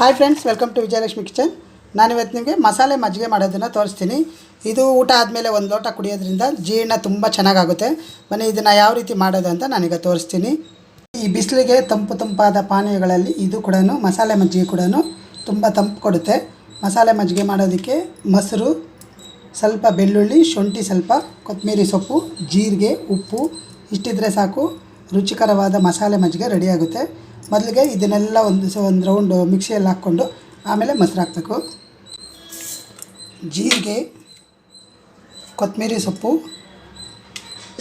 Hi friends welcome to Vijayalakshmi kitchen ನಾನಿವತ್ತು ನಿಮಗೆ ಮಸಾಲೆ ಮಜ್ಜಿಗೆ ಮಾಡೋದನ್ನು ತೋರಿಸ್ತೀನಿ. ಇದು ಊಟ ಆದಮೇಲೆ ಒಂದು ಲೋಟ ಕುಡಿಯೋದ್ರಿಂದ ಜೀರ್ಣ ತುಂಬ ಚೆನ್ನಾಗಾಗುತ್ತೆ. ಬನ್ನಿ, ಇದನ್ನು ಯಾವ ರೀತಿ ಮಾಡೋದು ಅಂತ ನಾನೀಗ ತೋರಿಸ್ತೀನಿ. ಈ ಬಿಸಿಲಿಗೆ ತಂಪು ತಂಪಾದ ಪಾನೀಯಗಳಲ್ಲಿ ಇದು ಕೂಡ ಮಸಾಲೆ ಮಜ್ಜಿಗೆ ಕೂಡ ತುಂಬ ತಂಪು ಕೊಡುತ್ತೆ. ಮಸಾಲೆ ಮಜ್ಜಿಗೆ ಮಾಡೋದಕ್ಕೆ ಮೊಸರು, ಸ್ವಲ್ಪ ಬೆಳ್ಳುಳ್ಳಿ, ಶುಂಠಿ ಸ್ವಲ್ಪ ಕೊತ್ತಂಬರಿ ಸೊಪ್ಪು, ಜೀರಿಗೆ, ಉಪ್ಪು, ಇಷ್ಟಿದ್ರೆ ಸಾಕು, ರುಚಿಕರವಾದ ಮಸಾಲೆ ಮಜ್ಜಿಗೆ ರೆಡಿಯಾಗುತ್ತೆ ಮೊದಲಿಗೆ ಇದನ್ನೆಲ್ಲ ಒಂದು ಸ, ಒಂದು ರೌಂಡು ಮಿಕ್ಸಿಯಲ್ಲಿ ಹಾಕ್ಕೊಂಡು ಆಮೇಲೆ ಮೊಸರು ಹಾಕಬೇಕು. ಜೀರಿಗೆ, ಕೊತ್ತಂಬರಿ ಸೊಪ್ಪು,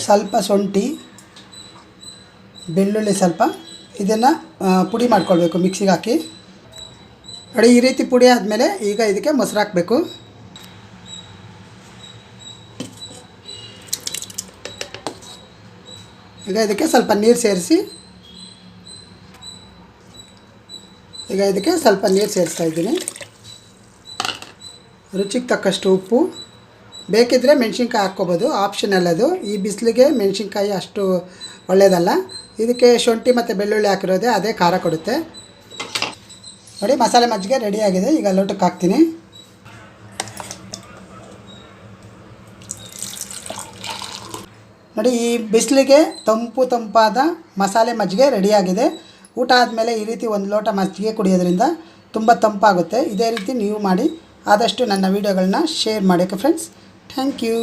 ಸ್ವಲ್ಪ ಶುಂಠಿ, ಬೆಳ್ಳುಳ್ಳಿ ಸ್ವಲ್ಪ. ಇದನ್ನು ಪುಡಿ ಮಾಡ್ಕೊಳ್ಬೇಕು ಮಿಕ್ಸಿಗೆ ಹಾಕಿ. ನೋಡಿ, ಈ ರೀತಿ ಪುಡಿ ಆದಮೇಲೆ ಈಗ ಇದಕ್ಕೆ ಮೊಸರು ಹಾಕಬೇಕು. ಈಗ ಇದಕ್ಕೆ ಸ್ವಲ್ಪ ನೀರು ಸೇರಿಸಿ ಈಗ ಇದಕ್ಕೆ ಸ್ವಲ್ಪ ನೀರು ಸೇರಿಸ್ತಾ ಇದ್ದೀನಿ. ರುಚಿಗೆ ತಕ್ಕಷ್ಟು ಉಪ್ಪು. ಬೇಕಿದ್ದರೆ ಮೆಣಸಿನ್ಕಾಯಿ ಹಾಕ್ಕೋಬೋದು. ಆಪ್ಷನಲ್ ಅದು. ಈ ಬಿಸಿಲಿಗೆ ಮೆಣಸಿನ್ಕಾಯಿ ಅಷ್ಟು ಒಳ್ಳೆಯದಲ್ಲ ಇದಕ್ಕೆ ಶುಂಠಿ ಮತ್ತು ಬೆಳ್ಳುಳ್ಳಿ ಹಾಕಿರೋದೇ ಅದೇ ಖಾರ ಕೊಡುತ್ತೆ. ನೋಡಿ, ಮಸಾಲೆ ಮಜ್ಜಿಗೆ ರೆಡಿಯಾಗಿದೆ ಈಗ ಲೋಟಕ್ಕೆ ಹಾಕ್ತೀನಿ. ನೋಡಿ, ಈ ಬಿಸಿಲಿಗೆ ತಂಪು ತಂಪಾದ ಮಸಾಲೆ ಮಜ್ಜಿಗೆ ರೆಡಿಯಾಗಿದೆ ಊಟ ಆದಮೇಲೆ ಈ ರೀತಿ ಒಂದು ಲೋಟ ಮಜ್ಜಿಗೆ ಕುಡಿಯೋದ್ರಿಂದ ತುಂಬ ತಂಪಾಗುತ್ತೆ. ಇದೇ ರೀತಿ ನೀವು ಮಾಡಿ ಆದಷ್ಟು ನನ್ನ ವೀಡಿಯೋಗಳನ್ನ ಶೇರ್ ಮಾಡೋಕ್ಕೆ ಫ್ರೆಂಡ್ಸ್ ಥ್ಯಾಂಕ್ ಯು